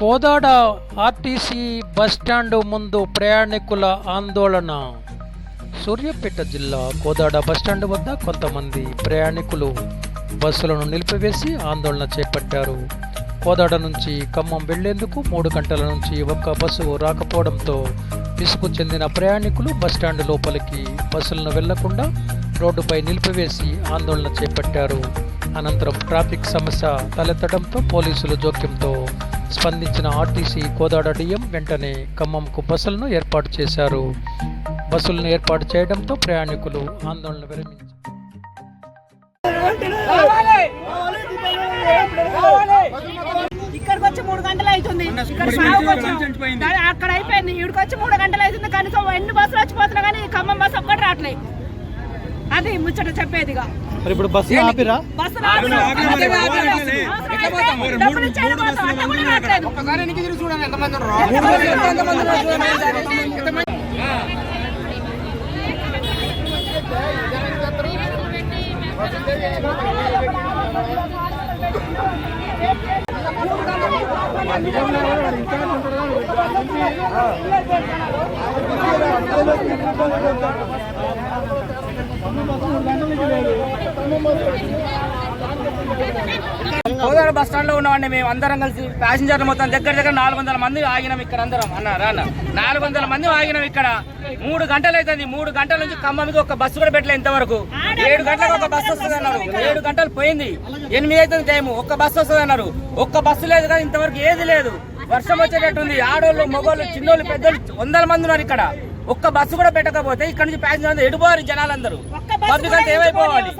Kodad RTC bus stand ముందు ప్రయాణికుల ఆందోళన. సూర్యాపేట జిల్లా కోదాడ బస్టాండ్ వద్ద కొంతమంది ప్రయాణికులు బస్సులను నిలిపివేసి ఆందోళన చేపట్టారు. కోదాడ నుంచి ఖమ్మం వెళ్ళేందుకు మూడు గంటల నుంచి ఒక్క బస్సు రాకపోవడంతో విసుగు చెందిన ప్రయాణికులు బస్టాండ్ లోపలికి బస్సులను వెళ్ళకుండా రోడ్డుపై నిలిపివేసి ఆందోళన చేపట్టారు. అనంతరం ట్రాఫిక్ సమస్య తలెత్తడంతో పోలీసుల జోక్యంతో స్పందించిన ఆర్టీసీ కోదాడ డిఎం వెంటనే ఖమ్మంకు బస్సులను ఏర్పాటు చేశారు. బస్సులను ఏర్పాటు చేయడంతో ప్రయాణికులు ఆందోళన విరమించారు. ఇక్కడికి వచ్చి మూడు గంటలు అవుతుంది. ఇక్కడ అక్కడ అయిపోయింది. ఇక్కడికి వచ్చి మూడు గంటలు అవుతుంది. కనీసం ఎన్ని బస్సులు వచ్చిపోతున్నా కానీ ఖమ్మం బస్సు ఒక్కటి రావట్లేదు. అది ముచ్చట చెప్పేదిగా. మరి ఇప్పుడు బస్సు ఆపిరా? బస్సు రావట్లేదు. అవసరం అయితే డబ్బులు ఇచ్చేది పోతాం. అంత కూడా రావట్లేదు. కోదాడ బస్ స్టాండ్లో ఉన్నామండి మేము అందరం కలిసి ప్యాసింజర్లు మొత్తం దగ్గర దగ్గర నాలుగు వందల మంది ఆగినాం ఇక్కడ అందరం. అన్న రాన్న నాలుగు వందల మంది ఆగినాం ఇక్కడ. మూడు గంటలు అవుతుంది. మూడు గంటల నుంచి ఖమ్మంకి ఒక బస్సు కూడా పెట్టలే ఇంతవరకు. ఏడు గంటలకు ఒక బస్సు వస్తుంది అన్నారు. ఏడు గంటలు పోయింది. ఎనిమిది అవుతుంది టైం ఒక్క బస్సు వస్తుంది అన్నారు. ఒక్క బస్సు లేదు కానీ ఇంతవరకు ఏది లేదు. వర్షం వచ్చేటట్టుంది. ఆడోళ్ళు మగోళ్ళు చిన్నోళ్ళు పెద్దోళ్ళు వందల మంది ఉన్నారు ఇక్కడ. ఒక్క బస్సు కూడా పెట్టకపోతే ఇక్కడ నుంచి ప్యాసింజర్ ఎడిపోవాలి జనాలందరూ. పబ్లిక్ అంతా ఏమైపోవాలి.